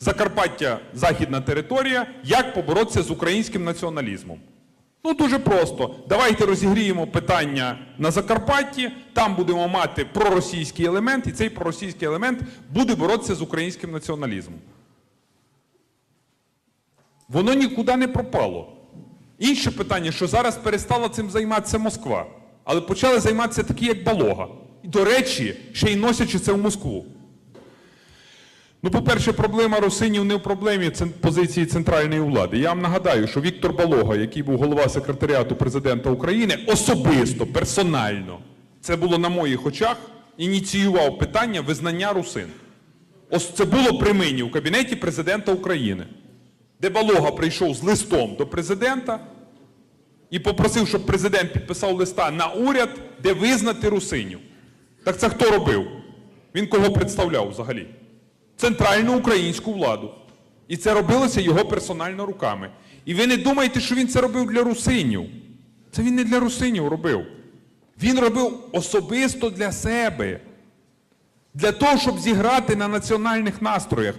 Закарпаття західна територія, як поборотися з українським націоналізмом. Ну дуже просто. Давайте розігріємо питання на Закарпатті, там будемо мати проросійський елемент, і цей проросійський елемент буде боротися з українським націоналізмом. Воно нікуди не пропало. Інше питання, що зараз перестала цим займатися Москва, але почали займатися такі, як Балога. І, до речі, ще й носячи це в Москву. Ну, по-перше, проблема русинів не в проблемі позиції центральної влади. Я вам нагадаю, що Віктор Балога, який був голова секретаріату президента України, особисто, персонально, це було на моїх очах, ініціював питання визнання русин. Ось це було при мені у кабінеті президента України, де Балога прийшов з листом до президента і попросив, щоб президент підписав листа на уряд, де визнати русинів. Так це хто робив? Він кого представляв взагалі? Центральну українську владу. І це робилося його персонально руками. І ви не думаєте, що він це робив для русинів. Це він не для русинів робив. Він робив особисто для себе. Для того, щоб зіграти на національних настроях.